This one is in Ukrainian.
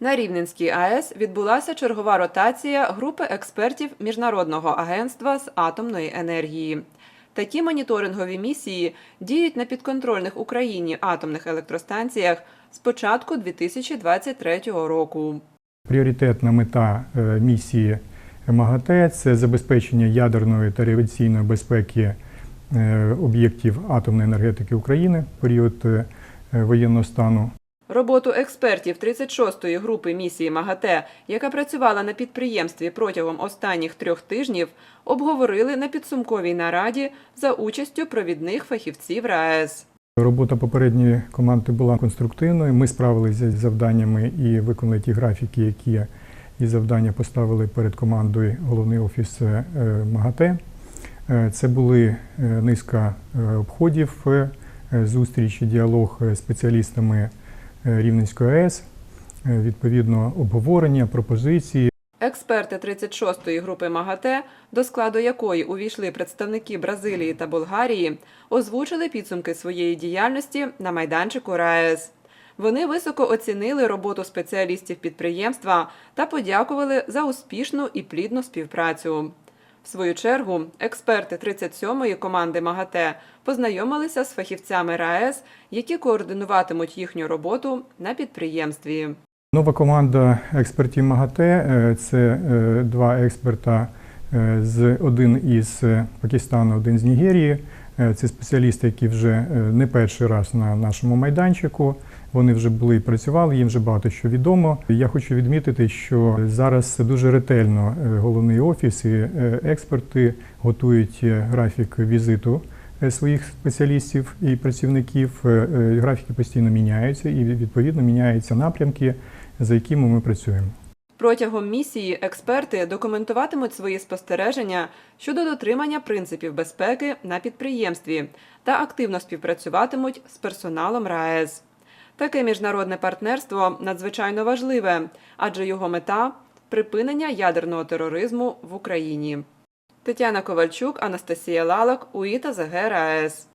На Рівненській АЕС відбулася чергова ротація групи експертів Міжнародного агентства з атомної енергії. Такі моніторингові місії діють на підконтрольних Україні атомних електростанціях з початку 2023 року. Пріоритетна мета е, місії МАГАТЕ – це забезпечення ядерної та радіаційної безпеки е, об'єктів атомної енергетики України в період е, воєнного стану. Роботу експертів 36-ї групи місії МАГАТЕ, яка працювала на підприємстві протягом останніх трьох тижнів, обговорили на підсумковій нараді за участю провідних фахівців РаЕС. Робота попередньої команди була конструктивною. Ми справилися з завданнями і виконали ті графіки, які і завдання поставили перед командою головний офіс е, МАГАТЕ. Е, Це були е, низка обходів, зустрічі, діалог з спеціалістами Рівненської АЕС, е, відповідно обговорення, пропозиції. Експерти 36-ї групи МАГАТЕ, до складу якої увійшли представники Бразилії та Болгарії, озвучили підсумки своєї діяльності на майданчику РаЕС. Вони високо оцінили роботу спеціалістів підприємства та подякували за успішну і плідну співпрацю. В свою чергу, експерти 37-ї команди МАГАТЕ познайомилися з фахівцями РаЕС, які координуватимуть їхню роботу на підприємстві. Нова команда експертів МАГАТЕ е, це е, два експерта з один із е, Пакистану, один з Нігерії. Е, Це спеціалісти, які вже е, не перший раз на нашому майданчику. Вони вже були і працювали, їм вже багато що відомо. Я хочу відмітити, що зараз дуже ретельно е, головний офіс і е, експерти готують е, графік візиту е, своїх спеціалістів і працівників. Е, е, Графіки постійно міняються і відповідно міняються напрямки, за якими ми працюємо. Протягом місії експерти документуватимуть свої спостереження щодо дотримання принципів безпеки на підприємстві та активно співпрацюватимуть з персоналом РаЕС. Таке міжнародне партнерство надзвичайно важливе, адже його мета припинення ядерного тероризму в Україні. Тетяна Ковальчук, Анастасія Лалак, УІТА ЗГ РаЕС.